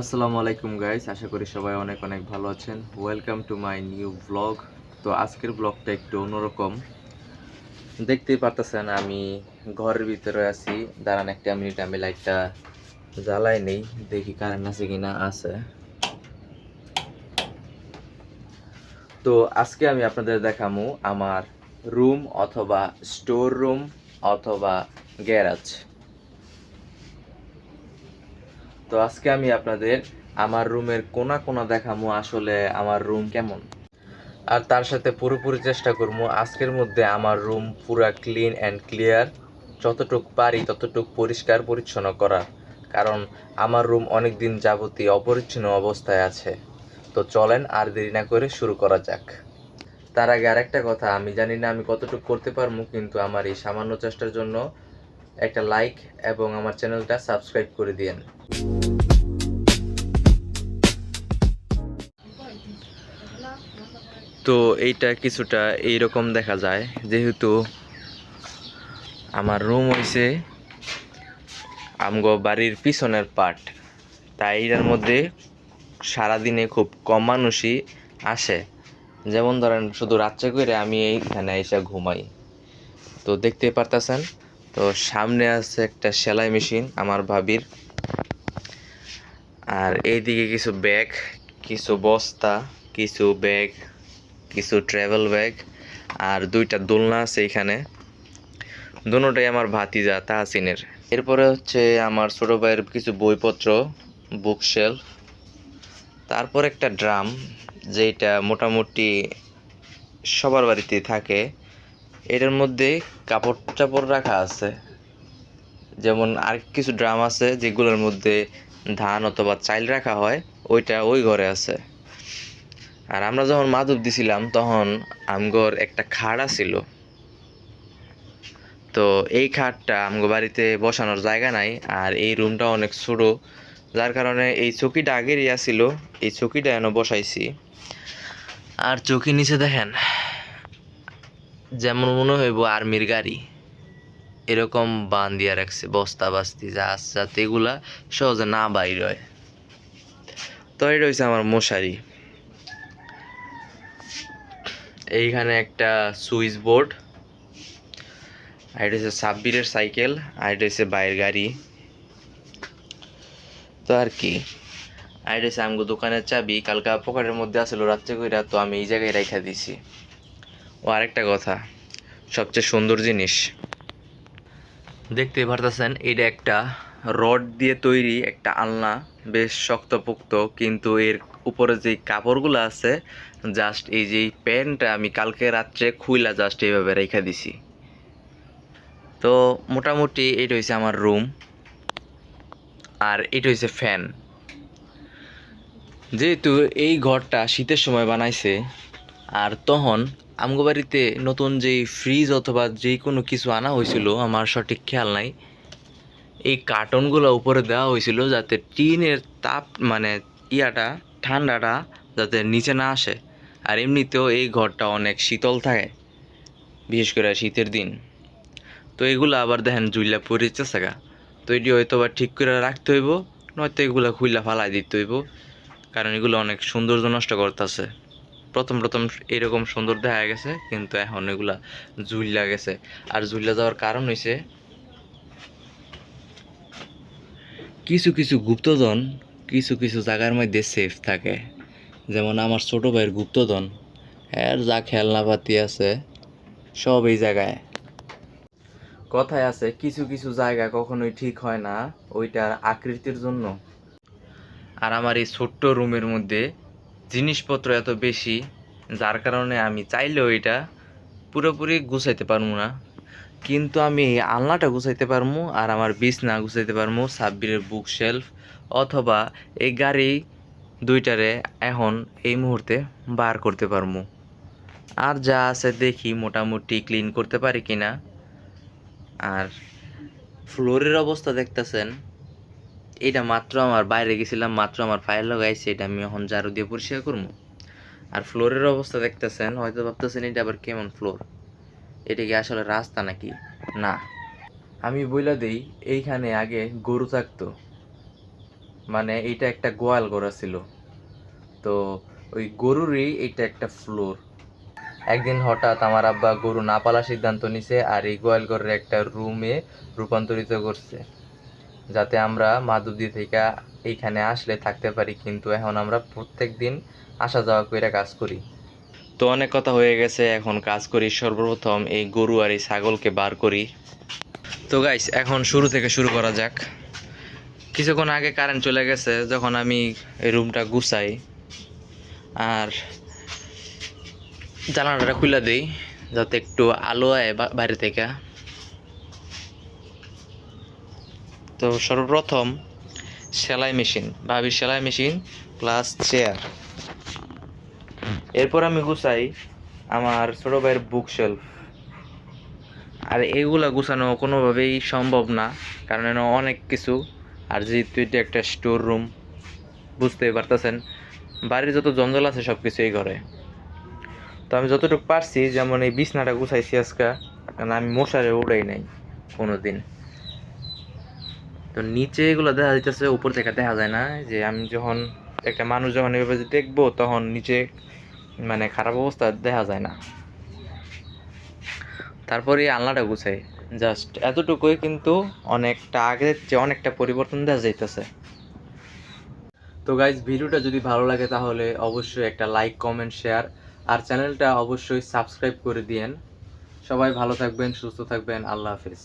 আসসালামু আলাইকুম গাইস আশা করি সবাই অনেক অনেক ভালো আছেন। Welcome to my new blog তো আজকের ব্লগটা একটু অন্যরকম। দেখতেই পারতেছেন, আমি ঘরের ভিতরে আছি। দাঁড়ান একটা মিনিট আমি লাইটটা জ্বালাই নেই। দেখি কারেন্ট আছে কিনা, আছে। তো আজকে আমি আপনাদের দেখামু আমার রুম অথবা স্টোর রুম অথবা গ্যারাজ তো আজকে আমি আপনাদের আমার রুমের কোনা কোনা দেখামু আসলে আমার রুম কেমন। আর তার সাথে পুরোপুরি চেষ্টা করব আজকের মধ্যে আমার রুম পুরা ক্লিন অ্যান্ড ক্লিয়ার, যতটুক পারি ততটুক পরিষ্কার পরিচ্ছন্ন করার, কারণ আমার রুম অনেক দিন যাবতীয় অপরিচ্ছন্ন অবস্থায় আছে। তো চলেন আর দেরি না করে শুরু করা যাক। তার আগে আরেকটা কথা, আমি জানি না আমি কতটুকু করতে পারব কিন্তু আমার এই সামান্য চেষ্টার জন্য একটা লাইক এবং আমার চ্যানেলটা সাবস্ক্রাইব করে দিয়েন। তো এইটা কিছুটা এইরকম দেখা যায়, যেহেতু আমার রুম হইছে আমগো বাড়ির পিছনের পার্ট তাই এটার মধ্যে সারাদিনে খুব কম মানুষই আসে। যেমন ধরেন, শুধু রাত্রে করে আমি এইখানে এসে ঘুমাই। তো দেখতে পারতেছেন, তো সামনে আছে একটা সেলাই মেশিন আমার ভাবির। আর এইদিকে কিছু ব্যাগ, কিছু বস্তা কিছু ব্যাগ কিছু ট্রাভেল ব্যাগ আর দুইটা দোলনা আছে এখানে। দুটোটাই আমার ভাতিজা তাহাসিনের। এরপরে হচ্ছে আমার ছোট ভাইয়ের কিছু বইপত্র বুক শেলফ তারপর একটা ড্রাম যেটা মোটামুটি সবার বাড়িতে থাকে। এটার মধ্যে কাপড় চাপড় রাখা আছে। যেমন আর কিছু ড্রাম আছে যেগুলোর মধ্যে ধান অথবা চাইল রাখা হয়, ওইটা ওই ঘরে আছে। আর আমরা যখন মাদুর দিছিলাম, তখন আমগর একটা খাট ছিল। তো এই খাটটা আমগো বাড়িতে বসানোর জায়গা নাই, আর এই রুমটা অনেক ছোট। যার কারণে এই চকিটা আগেরই ছিল এই চকিটা এনে বসাইছি। আর চকি নিচে দেখেন, যেমন মনে হইব আর্মির গাড়ি। এরকম বান দিয়া রাখছে, বস্তা বাস্তি যা আছে যাতে এগুলা সহজে না বাইর হয়। তো এটা হচ্ছে আমার মশারি। এইখানে একটা সুইচ বোর্ড, আর এটা হচ্ছে সাব্বিরের সাইকেল, আর এটা হচ্ছে বাইরের গাড়ি। তো আর কি। আর এটা হচ্ছে আমগো দোকানের চাবি, কালকা পকেটের মধ্যে আসলো রাত্রে কইরা, তো আমি এই জায়গায় রেখা দিছি। ও আরেকটা কথা, সবচেয়ে সুন্দর জিনিস। দেখতে পারতেছেন, এটা একটা রড দিয়ে তৈরি একটা আলনা, বেশ শক্তপোক্ত, কিন্তু এর উপরে যে কাপড়গুলো আছে জাস্ট এই যে প্যান্টটা আমি কালকে রাত্রে খুইলা জাস্ট এইভাবে রেখে দিছি। তো মোটামুটি এটা হয়েছে আমার রুম আর এটা হয়েছে ফ্যান যেহেতু এই ঘরটা শীতের সময় বানাইছে, আর তখন আমগো বাড়িতে নতুন যেই ফ্রিজ অথবা যে কোনো কিছু আনা হয়েছিল আমার সঠিক খেয়াল নাই। এই কার্টনগুলো উপরে দেওয়া হয়েছিল যাতে টিনের তাপ মানে ইয়াটা ঠান্ডাটা যাতে নিচে না আসে। আর এমনিতেও এই ঘরটা অনেক শীতল থাকে, বিশেষ করে শীতের দিন। তো এগুলো আবার দেখেন জুইলা পরিচে থাকা তো এটি হয়তো বা ঠিক করে রাখতে হইব, নয়তো এগুলো খুইলা ফালাই দিতে হইব, কারণ এগুলো অনেক সৌন্দর্য নষ্ট করতেছে। প্রথম প্রথম এরকম সুন্দর দেখা গেছে, কিন্তু এখন এগুলা ঝুল্লা গেছে। আর ঝুল্লা যাওয়ার কারণ হয়েছে কিছু কিছু গুপ্তধন কিছু কিছু জায়গার মধ্যে সেফ থাকে। যেমন আমার ছোট ভাইয়ের গুপ্তধন, এর যা খেলনাপাতি আছে, সব এই জায়গায়। কথায় আছে, কিছু কিছু জায়গা কখনোই ঠিক হয় না, ওইটার আকৃতির জন্য। আর আমার এই ছোট্ট রুমের মধ্যে জিনিসপত্র এত বেশি, যার কারণে আমি চাইলেও এটা পুরোপুরি গুছাইতে পারব না। কিন্তু আমি আলনাটা গুছাইতে পারব আর আমার বিছনা গুছাইতে পারব, সাব্বিরের বুক শেলফ অথবা এই গাড়ি দুইটারে এখন এই মুহূর্তে বার করতে পারব আর যা আছে দেখি মোটামুটি ক্লিন করতে পারি কি না আর ফ্লোরের অবস্থা দেখতেছেন, এটা মাত্র আমার বাইরে গেছিলাম, মাত্র আমার ফাইল লাগাইছে, এটা আমি এখন ঝাড়ু দিয়ে পরিষ্কার করব আর ফ্লোরের অবস্থা দেখতেছেন, হয়তো ভাবতেছেন এটা আবার কেমন ফ্লোর? এটা কি আসলে রাস্তা নাকি? না। আমি বইলা দেই, এইখানে আগে গরু থাকতো। মানে এইটা একটা গোয়াল ঘোড়া ছিল। তো ওই গরুরই এইটা একটা ফ্লোর। একদিন হঠাৎ আমার আব্বা গরু না পালার সিদ্ধান্ত নিছে আর এই গোয়াল ঘরের একটা রুমে রূপান্তরিত করছে। যাতে আমরা মাধবদী থেকে এইখানে আসলে থাকতে পারি, কিন্তু এখন আমরা প্রত্যেক দিন আসা যাওয়া করে কাজ করি। তো অনেক কথা হয়ে গেছে, এখন কাজ করি। সর্বপ্রথম এই গরু আর এই ছাগলকে বার করি। তো গাইস এখন শুরু থেকে শুরু করা যাক। কিছুক্ষণ আগে কারেন্ট চলে গেছে, যখন আমি এই রুমটা গুছাই, আর জানালাটা খুলে দিই, যাতে একটু আলো আয় বাইরে থেকে। তো সর্বপ্রথম সেলাই মেশিন ভাবির সেলাই মেশিন প্লাস চেয়ার এরপর আমি গুছাই আমার ছোট ভাইয়ের বুক শেলফ আর এইগুলা গুছানো কোনোভাবেই সম্ভব না, কারণ অনেক কিছু আর যেহেতু এটা একটা স্টোর রুম বুঝতেই পারতেছেন। বাড়ির যত জঞ্জাল আছে সব কিছু এই ঘরে। তো আমি যতটুকু পারছি, যেমন এই বিছনাটা গুছাইছি আজকে, কারণ আমি মশারে উড়াই নাই কোনো দিন তো নিচে এগুলো দেখা যাইতেছে, উপর থেকে দেখা যায় না, যে আমি যখন একটা মানুষ যখন এভাবে দেখব, তখন নিচে মানে খারাপ অবস্থা দেখা যায় না। তারপরে আলনাটা গুছাই। জাস্ট এতটুকুই কিন্তু অনেকটা আগের চেয়ে অনেকটা পরিবর্তন দেওয়া যাইতেছে। তো গাইজ ভিডিওটা যদি ভালো লাগে তাহলে অবশ্যই একটা লাইক কমেন্ট শেয়ার আর চ্যানেলটা অবশ্যই সাবস্ক্রাইব করে দিয়েন। সবাই ভালো থাকবেন, সুস্থ থাকবেন, আল্লাহ হাফিজ।